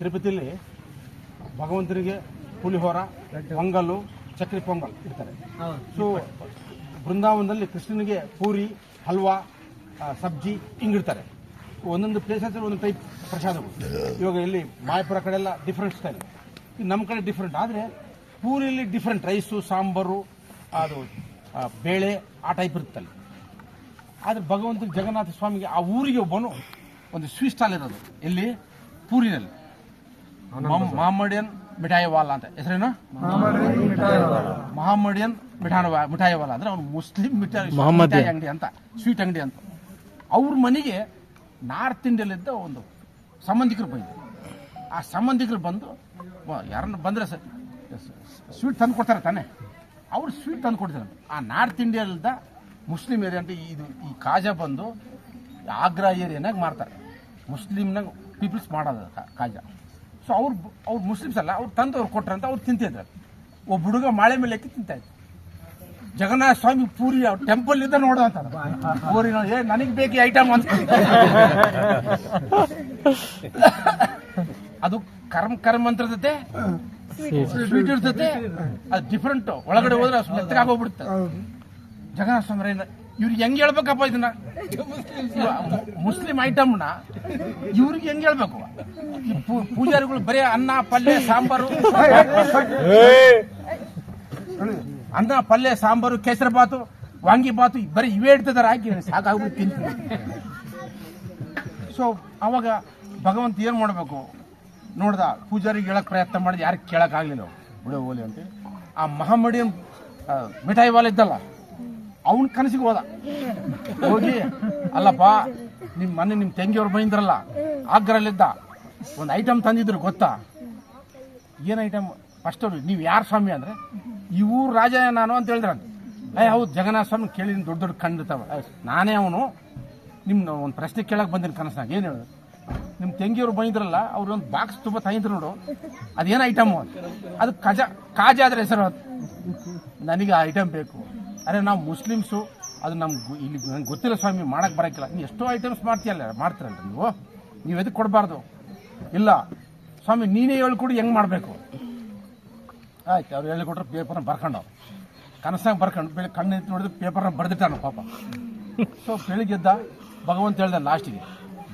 ತಿರುಪತಿಯಲ್ಲಿ ಭಗವಂತನಿಗೆ ಪುಲಿಹೋರ ಪೊಂಗಲ್ಲು ಚಕ್ರಿ ಪೊಂಗಲ್ ಇಡ್ತಾರೆ. ಸೊ ಬೃಂದಾವನದಲ್ಲಿ ಕೃಷ್ಣನಿಗೆ ಪೂರಿ ಹಲ್ವಾ ಸಬ್ಜಿ ಹಿಂಗಿಡ್ತಾರೆ. ಒಂದೊಂದು ಪ್ಲೇಸಸ್ ಒಂದೊಂದು ಟೈಪ್ ಪ್ರಸಾದಗಳು. ಇವಾಗ ಇಲ್ಲಿ ಮಾಯಪುರ ಕಡೆ ಎಲ್ಲ ಡಿಫ್ರೆಂಟ್ ಸ್ಟೈಲ್ ನಮ್ಮ ಕಡೆ ಡಿಫ್ರೆಂಟ್ ಆದರೆ ಪೂರಿಯಲ್ಲಿ ಡಿಫ್ರೆಂಟ್ ರೈಸು ಸಾಂಬಾರು ಅದು ಬೇಳೆ ಆ ಟೈಪ್ ಇರುತ್ತಲ್ಲಿ. ಆದರೆ ಭಗವಂತ ಜಗನ್ನಾಥ ಸ್ವಾಮಿಗೆ ಆ ಊರಿಗೆ ಒಬ್ಬನು ಒಂದು ಸ್ವೀಟ್ ಸ್ಟಾಲ್ ಇರೋದು. ಎಲ್ಲಿ ಪೂರಿನಲ್ಲಿ. ಮಹಮ್ಮಡಿಯನ್ ಮಿಠಾಯಿ ವಾಲಾ ಅಂತ. ಹೆಸರೇನು? ಮಹಮ್ಮಡಿಯನ್ ಮಿಠಾನ ಮಿಠಾಯಿ ವಾಲ ಅಂದ್ರೆ ಅವ್ನು ಮುಸ್ಲಿಂ ಮಿಠಾಯಿ ಮಿಠಾಯಿ ಅಂಗಡಿ ಅಂತ ಸ್ವೀಟ್ ಅಂಗಡಿ ಅಂತ. ಅವ್ರ ಮನೆಗೆ ನಾರ್ತ್ ಇಂಡಿಯಲ್ಲಿದ್ದ ಒಂದು ಸಂಬಂಧಿಕರು ಬಂದಿದ್ರು ಆ ಸಂಬಂಧಿಕರು ಬಂದು ವ- ಯಾರನ್ನ ಬಂದ್ರೆ ಸ್ವೀಟ್ ತಂದು ಕೊಡ್ತಾರೆ ತಾನೆ. ಅವ್ರು ಸ್ವೀಟ್ ತಂದು ಕೊಡ್ತಾರೆ. ಆ ನಾರ್ತ್ ಇಂಡಿಯಾದ ಮುಸ್ಲಿಂ ಏರಿಯಾ ಅಂತ ಇದು ಈ ಕಾಜಾ ಬಂದು ಆಗ್ರಾ ಏರಿಯಾನಾಗ ಮಾರ್ತಾರೆ. ಮುಸ್ಲಿಮ್ನಾಗ ಪೀಪಲ್ಸ್ ಮಾಡೋದು ಕಾ- ಕಾಜಾ ಸೊ ಅವ್ರು ಅವ್ರು ಮುಸ್ಲಿಮ್ಸ್ ಅಲ್ಲ ಅವ್ರು ತಂದು ಅವ್ರು ಕೊಟ್ರೆ ಅಂತ ಅವ್ರು ತಿಂತಿದ್ರು. ಒಬ್ಬ ಹುಡುಗ ಮಾಳೆ ಮೇಲೆ ಎತ್ತಿ ತಿಂತಾ ಇದ್ರು ಜಗನ್ನಾಥ ಸ್ವಾಮಿ ಪೂರಿ ಟೆಂಪಲ್ ಇದ್ದ ನೋಡು ಅಂತ ಪೂರಿ ಏ ನನಗೆ ಬೇಕು ಐಟಮ್ ಅಂತ. ಅದು ಕರ್ಮ ಕರ್ಮ ಮಂತ್ರದತೆ ಸ್ವೀಟ್ ಇರ್ತದೆ ಅದು ಡಿಫ್ರೆಂಟ್ ಒಳಗಡೆ ಹೋದ್ರೆ ಮೆತ್ತಗಾಗೋಗ್ಬಿಡುತ್ತೆ ಜಗನ್ನಾಥ ಸ್ವಾಮಿ ಇವ್ರಿಗೆ ಹೆಂಗ್ ಹೇಳ್ಬೇಕಪ್ಪ ಇದನ್ನ? ಮುಸ್ಲಿಂ ಐಟಮ್ನ ಇವ್ರಿಗೆ ಹೆಂಗ್ ಹೇಳ್ಬೇಕು? ಪೂಜಾರಿಗಳು ಬರೀ ಅನ್ನ, ಪಲ್ಯ, ಸಾಂಬಾರು. ಅನ್ನ, ಪಲ್ಯ, ಸಾಂಬಾರು, ಕೇಸರಿ ಬಾತು, ವಾಂಗಿ ಬಾತು ಬರೀ ಇವೇ ಇಡ್ತಿದಾರೆ. ಹಾಕಿ ಸಾಕಾಗ್ಬಿಟ್ಟು ತಿಂತೀನಿ ಸೊ ಅವಾಗ ಭಗವಂತ ಏನು ಮಾಡಬೇಕು? ನೋಡ್ದ, ಪೂಜಾರಿಗೆ ಹೇಳಕ್ ಪ್ರಯತ್ನ ಮಾಡಿದ್ ಯಾರು ಕೇಳಕ್ ಆಗ್ಲಿಲ್ಲ ಬಿಡೋ ಹೋಲಿ ಅಂತ ಆ ಮಹಮ್ಮಡಿಯನ್ ಮಿಠಾಯಿ ವಾಲ ಇದ್ದಲ್ಲ? ಅವನ ಕನಸಿಗೆ ಹೋದ. ಹೋಗಿ, ಅಲ್ಲಪ್ಪ ನಿಮ್ಮ ಮನೆ ನಿಮ್ಮ ತಂಗಿಯವ್ರು ಬಂದಿದ್ರಲ್ಲ ಆಗ್ರಲ್ಲಿದ್ದ ಒಂದು ಐಟಮ್ ತಂದಿದ್ರು, ಗೊತ್ತಾ? ಏನು ಐಟಮ್ ಫಸ್ಟ್ ಅವ್ರು, ನೀವು ಯಾರು ಸ್ವಾಮಿ ಅಂದ್ರೆ? ಈ ರಾಜ ನಾನು ಅಂತ ಹೇಳಿದ್ರ ಅಯ್ಯ ಹೌದು, ಜಗನ್ನಾಥ ಸ್ವಾಮಿ ಕೇಳಿ ದೊಡ್ಡ ದೊಡ್ಡ ಕಂಡಿರ್ತಾವ ನಾನೇ ಅವನು. ನಿಮ್ಮ ಒಂದು ಪ್ರಶ್ನೆ ಕೇಳಕ್ ಬಂದಿನಿ ಕನಸಾಗ ಏನು ಹೇಳೋದು? ನಿಮ್ಮ ತಂಗಿಯವ್ರು ಬಂದಿದ್ರಲ್ಲ, ಅವ್ರು ಒಂದು ಬಾಕ್ಸ್ ತುಂಬ ತಂದಿದ್ರು ನೋಡು. ಅದೇನು ಐಟಮ್ ಅದು ಕಜ ಕಾಜಾದ್ರೆ ಹೆಸರು ನನಗೆ ಆ ಐಟಮ್ ಬೇಕು. ಅರೆ ನಾವು ಮುಸ್ಲಿಮ್ಸು, ಅದು ನಮ್ಗೆ ಇಲ್ಲಿ ನಂಗೆ ಗೊತ್ತಿಲ್ಲ ಸ್ವಾಮಿ ಮಾಡೋಕ್ಕೆ ಬರೋಕ್ಕಿಲ್ಲ ನೀವು ಎಷ್ಟೋ ಐಟಮ್ಸ್ ಮಾಡ್ತೀಯಲ್ಲ ಮಾಡ್ತೀರಲ್ಲ ನೀವು? ನೀವು ಎದಕ್ಕೆ ಕೊಡಬಾರ್ದು? ಇಲ್ಲ. ಸ್ವಾಮಿ, ನೀನೇ ಹೇಳ್ಕೊಡು, ಹೆಂಗೆ ಮಾಡಬೇಕು? ಆಯ್ತು, ಅವ್ರು ಹೇಳಿಕೊಟ್ರೆ ಪೇಪರ್ನ ಬರ್ಕೊಂಡು ಕನಸಾಗ ಬರ್ಕೊಂಡು ಬೆಳಿಗ್ಗೆ ಕಣ್ಣು ಎತ್ತಿ ನೋಡಿದ್ರೆ ಪೇಪರ್ನ ಬರ್ದಿಟ್ಟಾನ ಪಾಪ. ಸೊ ಬೆಳಿಗ್ಗೆದ್ದ ಭಗವಂತ ಹೇಳ್ದ ಲಾಸ್ಟಿಗೆ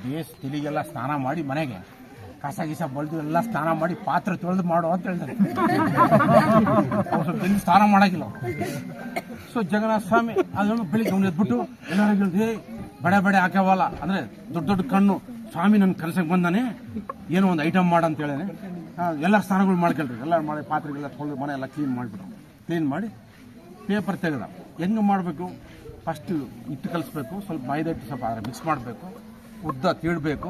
ಬೇಸ್ ತಿಳಿಗೆಲ್ಲ ಸ್ನಾನ ಮಾಡಿ ಮನೆಗೆ. ಕಸ ಗಿಸ ಬಳ್ದು ಎಲ್ಲ ಸ್ನಾನ ಮಾಡಿ ಪಾತ್ರೆ ತೊಳೆದು ಮಾಡು ಅಂತ ಸ್ವಲ್ಪ ಜಲ್ದಿ ಸ್ನಾನ ಮಾಡಾಕಿಲ್ಲ ಸೊ ಜಗನ್ನಾಥ ಸ್ವಾಮಿ ಅದನ್ನು ಬೆಳಿಗ್ಗೆ ಅವ್ನು ಎದ್ಬಿಟ್ಟು ಎಲ್ಲರಿಗೂ ಏ ಬಡೆ ಬಡೆ ಹಾಕ್ಯಾವಲ್ಲ. ಅಂದ್ರೆ ದೊಡ್ಡ ದೊಡ್ಡ ಕಣ್ಣು. ಸ್ವಾಮಿ ನನ್ನ ಕೆಲಸಕ್ಕೆ ಬಂದಾನೆ. ಏನೋ ಒಂದು ಐಟಮ್ ಮಾಡು ಅಂತ ಹೇಳೇನೆ ಎಲ್ಲ ಸ್ನಾನಗಳು ಮಾಡ್ಕೊಳ್ರಿ. ಎಲ್ಲ ಮಾಡಿ ಪಾತ್ರೆಗಳೆಲ್ಲ ತೊಳೆದು ಮನೆ ಎಲ್ಲ ಕ್ಲೀನ್ ಮಾಡಿಬಿಟ್ಟು ಕ್ಲೀನ್ ಮಾಡಿ ಪೇಪರ್ ತೆಗೆದ. ಹೆಂಗೆ ಮಾಡಬೇಕು? ಫಸ್ಟ್ ಹಿಟ್ಟು ಕಲಿಸ್ಬೇಕು. ಸ್ವಲ್ಪ ಮೈದಾ ಹಿಟ್ಟು ಸ್ವಲ್ಪ ಮಿಕ್ಸ್ ಮಾಡಬೇಕು. ಉದ್ದ ತೀಡಬೇಕು.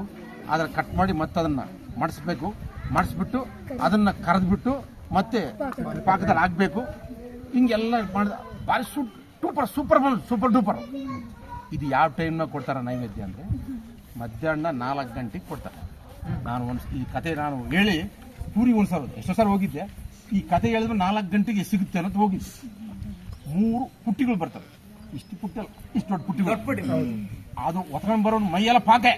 ಅದರ ಕಟ್ ಮಾಡಿ ಮತ್ತೆ ಅದನ್ನು ಮಾಡಿಸ್ಬೇಕು. ಮಾಡಿಸ್ಬಿಟ್ಟು ಅದನ್ನು ಕರೆದ್ಬಿಟ್ಟು ಮತ್ತೆ ಪಾಕದಲ್ಲಿ ಹಾಕ್ಬೇಕು. ಹಿಂಗೆಲ್ಲ ಮಾಡಿದ ಭಾರಿ ಸೂಪ್ ಸೂಪರ್ ಸೂಪರ್ ಬಲ್ ಸೂಪರ್ ಡೂಪರ್ ಇದು ಯಾವ ಟೈಮ್ನಾಗ ಕೊಡ್ತಾರೆ ನೈವೇದ್ಯ ಅಂದರೆ? ಮಧ್ಯಾಹ್ನ ನಾಲ್ಕು ಗಂಟೆಗೆ ಕೊಡ್ತಾರೆ. ನಾನು ಒಂದು ಈ ಕತೆ ನಾನು ಹೇಳಿ ಪೂರಿ ಒಂದು ಸಲ ಎಷ್ಟೋ ಸಲ ಹೋಗಿದ್ದೆ. ಈ ಕತೆ ಹೇಳಿದ್ರೆ ನಾಲ್ಕು ಗಂಟೆಗೆ ಸಿಗುತ್ತೆ ಅನ್ನೋದು ಹೋಗಿದ್ದೆ. ಮೂರು ಪುಟ್ಟಿಗಳು ಬರ್ತವೆ. ಇಷ್ಟು ಪುಟ್ಟಿ ಅಲ್ಲ, ಇಷ್ಟು ದೊಡ್ಡ ಪುಟ್ಟಿಗಳು. ಅದು ಒತ್ಕೊಂಡು ಬರೋ ಮೈಯೆಲ್ಲ ಪಾಕೆ.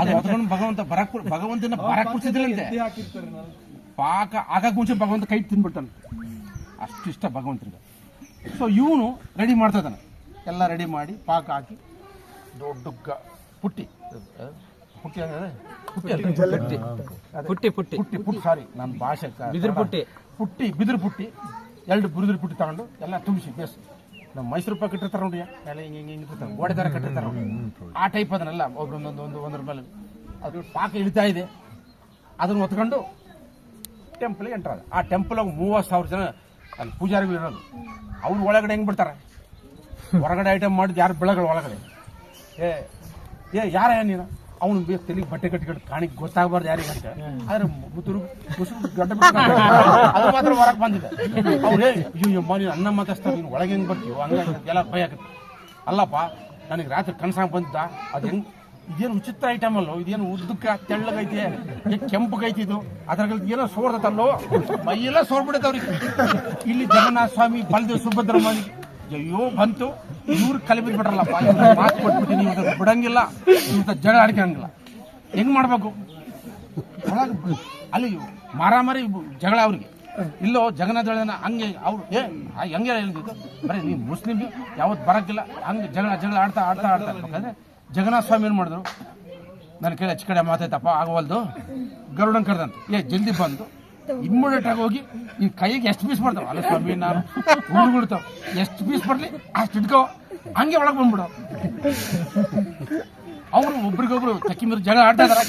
ಅದು ಒತ್ಕೊಂಡು ಭಗವಂತ ಬರಕ್ ಭಗವಂತನ ಬರಕ್ ಕುಡಿಸಿದ್ರಂತೆ ಪಾಕ ಆಗಕ್ ಮುಂಚೆ ಭಗವಂತ ಕೈ ತಿನ್ಬಿಡ್ತಾನೆ ಅಷ್ಟು ಇಷ್ಟ ಭಗವಂತನಿಗೆ. ಸೊ ಇವನು ರೆಡಿ ಮಾಡ್ತಾ ಇದ್ದಾನೆ. ಎಲ್ಲ ರೆಡಿ ಮಾಡಿ ಪಾಕ ಹಾಕಿ ದೊಡ್ಡ ಪುಟ್ಟಿ. ಪುಟ್ಟಿ ಅಂದ್ರೆ ಪುಟ್ಟಿ ಪುಟ್ಟಿ. ಪುಟ್ಟಿ. ಪುಟ್ಟಿ ಪುಟ್ಟಿ. ಸಾರಿ ನನ್ನ ಭಾಷೆ ಬಿದಿರು ಪುಟ್ಟಿ. ಪುಟ್ಟಿ ಬಿದಿರು ಪುಟ್ಟಿ. ಎರಡು ಬಿದಿರು ಪುಟ್ಟಿ ತಗೊಂಡು ಎಲ್ಲ ತುಂಬಿಸಿ ಬೇಸ್. ನಮ್ಮ ಮೈಸೂರು ರೂಪಾಯಿ ಕಟ್ಟಿರ್ತಾರೆ ನೋಡಿ ಎಲ್ಲ ಹಿಂಗೆ ಹಿಂಗೆ ಇಟ್ಟಿರ್ತಾರೆ ಗೋಡೆ ಥರ ಕಟ್ಟಿರ್ತಾರೆ ನೋಡಿ ಆ ಟೈಪ್ ಅದನ್ನೆಲ್ಲ ಒಬ್ಬರೊಂದೊಂದು ಒಂದು ಒಂದ್ರ ಮೇಲೆ ಅದು ಪಾಕ ಇಳಿತಾ ಇದೆ. ಅದನ್ನು ಹೊತ್ಕೊಂಡು ಟೆಂಪಲ್ಗೆ ಎಂಟರ್ ಆ ಟೆಂಪಲ್ಗೆ ಮೂವತ್ತು ಸಾವಿರ ಜನ ಅಲ್ಲಿ ಪೂಜಾರಿಗಳು ಇರೋದು. ಅವ್ರು ಒಳಗಡೆ ಹೆಂಗೆ ಬಿಡ್ತಾರೆ? ಹೊರಗಡೆ ಐಟಮ್ ಮಾಡಿದ್ದು ಯಾರು ಬೆಳಗಳು ಒಳಗಡೆ? ಏ ಏ ಯಾರ ನೀನು? ಅವನು ಬೇಕು ತಲೆಗೆ ಬಟ್ಟೆ ಕಟ್ಟಿಕೊಂಡು ಕಾಣಿಗೆ ಗೊತ್ತಾಗಬಾರ್ದು ಯಾರಿಗೆ ಅಂತ. ಆದ್ರೆ ಮುತ್ತುರು ಮುಸುರು ಗಡ್ಡ ಅದು ಮಾತ್ರ ಹೊರಗೆ ಬಂದಿದೆ. ಅವ್ರು ಹೇಳಿ ಅಯ್ಯೋ ಯಮ್ಮ ನೀನು ಅನ್ನ ಮಾತಾಡ್ತಾರೆ ನೀನು ಒಳಗೆ ಹೆಂಗೆ ಬರ್ತೀವೋ ಹಂಗಾಗಿ ಎಲ್ಲ ಭಯ ಆಗುತ್ತೆ. ಅಲ್ಲಪ್ಪ ನನಗೆ ರಾತ್ರಿ ಕನಸಾಗ ಬಂದಿದ್ದ. ಅದು ಹೆಂಗ್ ಇದೇನು ಉಚಿತ ಐಟಮ್ ಅಲ್ಲೋ? ಇದೇನು ಉದ್ದಕ್ಕೆ ತೆಳ್ಳಗೈತೆ? ಕೆಂಪಗೈತಿ ಇದು ಅದ್ರಾಗ ಏನೋ ಸೋರ್ದತ್ತಲ್ಲೋ? ಮೈಯೆಲ್ಲ ಸೋರ್ಬಿಡತ್ತವ್ರಿಗೆ ಇಲ್ಲಿ ಜಗನ್ನಾಥ ಸ್ವಾಮಿ ಬಲದೇವ್ ಸುಭದ್ರಮಣಿ ಅಯ್ಯೋ ಬಂತು. ಇವ್ರು ಕಲಿಬಿದ್ ಬಿಡ್ರಲ್ಲಪ್ಪ ಮಾತು ಕೊಟ್ಬಿಟ್ಟು ನೀವು ಬಿಡಂಗಿಲ್ಲ ಇವ್ರ ಜಗಳ ಆಡ್ಕೊಂಗಿಲ್ಲ. ಹೆಂಗ್ ಮಾಡ್ಬೇಕು? ಅಲ್ಲಿ ಮಾರಾಮಾರಿ ಜಗಳ ಅವ್ರಿಗೆ. ಇಲ್ಲೋ ಜಗನ್ನಾಥ ಹೇಳ್ದಾನ ಹಂಗೆ ಅವ್ರು ಏ ಹಂಗೆ ಹೇಳ್ತಿದ್ದು ಬರೀ ನೀವು ಮುಸ್ಲಿಮ್, ಯಾವತ್ತು ಬರಕ್ಕಿಲ್ಲ. ಹಂಗೆ ಜಗಳ ಜಗಳ ಆಡ್ತಾ ಆಡ್ತಾ ಆಡ್ತಾ ಇರ್ಬೇಕಾದ್ರೆ ಜಗನ್ನಾಥ ಸ್ವಾಮಿ ಏನು ಮಾಡಿದ್ರು? ನನ್ನ ಕೇಳಿ ಹೆಚ್ಚು ಕಡೆ ಮಾತಾಯ್ತಪ್ಪ, ಆಗವಲ್ದು? ಗರುಡನ್ ಕರೆದಂತ. ಏ, ಜಲ್ದಿ ಬಂದು. ಇಮ್ಮಿಡಿಯೇಟ್ ಆಗಿ ಹೋಗಿ ಈ ಕೈಗೆ ಎಷ್ಟು ಪೀಸ್ ಬರ್ತಾವ? ಅಲ್ಲ ಸ್ವಾಮಿ, ನಾನು ಹುಡುಗಿಡ್ತಾವ ಎಷ್ಟು ಪೀಸ್ ಬರ್ಲಿ, ಅಷ್ಟು ಇಟ್ಕೋ. ಹಂಗೆ ಒಳಗೆ ಬಂದ್ಬಿಡು. ಅವರು ಒಬ್ರಿಗೊಬ್ರು ತಕ್ಕಿ ಮೇಲೆ ಜಗಳ ಆಡ್ತಾ ಇದಾರೆ.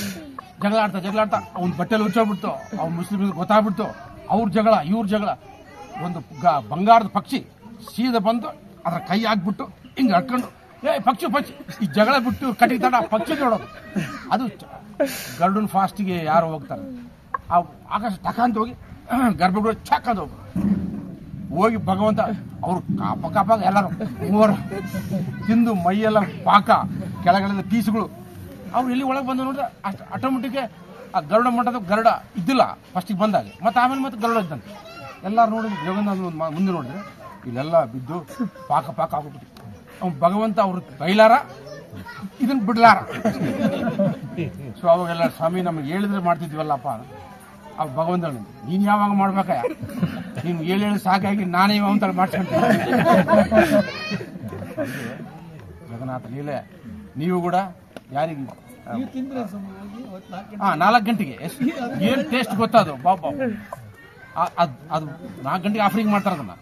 ಜಗಳ ಆಡ್ತಾ ಜಗಳ ಆಡ್ತಾ, ಅವ್ನ ಬಟ್ಟೆಲಿ ಹುಚ್ಚೋಗ್ಬಿಡ್ತು ಅವ್ನ ಮುಸ್ಲಿಮ್ ಗೊತ್ತಾಗ್ಬಿಡ್ತು. ಅವ್ರ ಜಗಳ, ಇವ್ರ ಜಗಳ. ಒಂದು ಬಂಗಾರದ ಪಕ್ಷಿ ಸೀದಾ ಬಂದು ಅದ್ರ ಕೈ ಹಾಕ್ಬಿಟ್ಟು ಹಿಂಗೆ ಹಡ್ಕೊಂಡು ಏ, ಪಕ್ಷಿ ಪಕ್ಷಿ. ಈ ಜಗಳ ಬಿಟ್ಟು ಕಟ್ಟಿಗೆ ತಡ ಪಕ್ಷಿ ನೋಡೋದು. ಅದು ಗರುಡನ್ ಫಾಸ್ಟಿಗೆ ಯಾರು ಹೋಗ್ತಾರೆ. ಆ ಆಕಾಶ ಟಕಾಂತ ಹೋಗಿ ಗರ್ಭಗುಡಿ ಚಕ್ಕಂತ ಹೋಗಿ ಹೋಗಿ ಭಗವಂತ ಅವ್ರು ಕಾಪ ಕಾಪ ಎಲ್ಲರೂ ಮೂವರು ತಿಂದು ಮೈಯೆಲ್ಲ ಪಾಕ, ಕೆಳಗಡೆಲ್ಲ ಪೀಸುಗಳು ಅವ್ರು ಇಲ್ಲಿ ಒಳಗೆ ಬಂದು ನೋಡಿದ್ರೆ ಅಷ್ಟು ಆಟೋಮೆಟಿಕ್ಗೆ ಆ ಗರುಡ ಮಠದ ಗರುಡ ಇದ್ದಿಲ್ಲ ಫಸ್ಟಿಗೆ ಬಂದಾಗ ಮತ್ತು ಆಮೇಲೆ ಮತ್ತೆ ಗರುಡ ಇದ್ದಂತೆ. ಎಲ್ಲರೂ ನೋಡಿದ್ರು ಜಗನ್ನಾಥ ಮುಂದೆ ನೋಡಿದ್ರೆ ಇಲ್ಲೆಲ್ಲ ಬಿದ್ದು ಪಾಕ ಪಾಕ ಆಗೋಗ್ಬಿಟ್ಟು ಅವ್ನು ಭಗವಂತ ಅವರು ಬೈಲಾರ ಇದನ್ನು ಬಿಡ್ಲಾರ. ಸೊ ಅವಾಗೆಲ್ಲ ಸ್ವಾಮಿ ನಮಗೆ ಹೇಳಿದ್ರೆ ಮಾಡ್ತಿದ್ವಲ್ಲಪ್ಪ ಆ ಭಗವಂತ ನೀನು ಯಾವಾಗ ಮಾಡ್ಬೇಕ? ನೀನು ಹೇಳಿ ಸಾಕಾಗಿ ನಾನೇ ಅವಂತ ಮಾಡ್ಸ್ಕೊಂತೀನಿ. ಜಗನ್ನಾಥ ಲೀಲೆ, ನೀವು ಕೂಡ ಯಾರಿಗೆ? ಹಾ ನಾಲ್ಕು ಗಂಟೆಗೆ. ಎಷ್ಟು ಏನು ಟೇಸ್ಟ್ ಗೊತ್ತದು ಬಾಬಾ ಅದು ಅದು ನಾಲ್ಕು ಗಂಟೆಗೆ ಆಫರಿಂಗ್ ಮಾಡ್ತಾರೆ ಅದನ್ನ.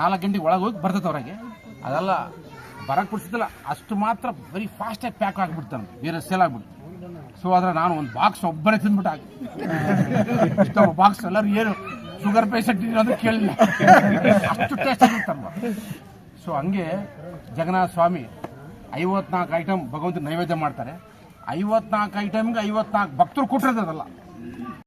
ನಾಲ್ಕು ಗಂಟೆಗೆ ಒಳಗೆ ಹೋಗಿ ಬರ್ತೈತೆ ಹೊರಗೆ ಅದೆಲ್ಲ ಬರಕ್ಕೆ ಬಿಡ್ತಿದ್ದಿಲ್ಲ ಅಷ್ಟು ಮಾತ್ರ ಬರೀ ಫಾಸ್ಟಾಗಿ ಪ್ಯಾಕ್ ಆಗಿಬಿಡ್ತಾನೆ ಬೇರೆ ಸೇಲ್ ಆಗ್ಬಿಡ್ತು ಸೊ ಆದ್ರೆ ನಾನು ಒಂದು ಬಾಕ್ಸ್ ಒಬ್ಬರೇ ತಿಂದ್ಬಿಟ್ಟು ಹಾಕಿ ಬಾಕ್ಸ್ ಎಲ್ಲರೂ ಏನು ಶುಗರ್ ಪೇಷಂಟ್ ಅಂದ್ರೆ ಕೇಳಿಲ್ಲ ಅಷ್ಟು ಟೇಸ್ಟ್ ಆಗಿರ್ತಾರಲ್ಲ ಸೊ ಹಂಗೆ ಜಗನ್ನಾಥ ಸ್ವಾಮಿ ಐವತ್ನಾಲ್ಕು ಐಟಮ್ ಭಗವಂತ ನೈವೇದ್ಯ ಮಾಡ್ತಾರೆ. ಐವತ್ನಾಲ್ಕು ಐಟಮ್ಗೆ ಐವತ್ನಾಲ್ಕು ಭಕ್ತರು ಕೊಟ್ಟಿರೋದಲ್ಲ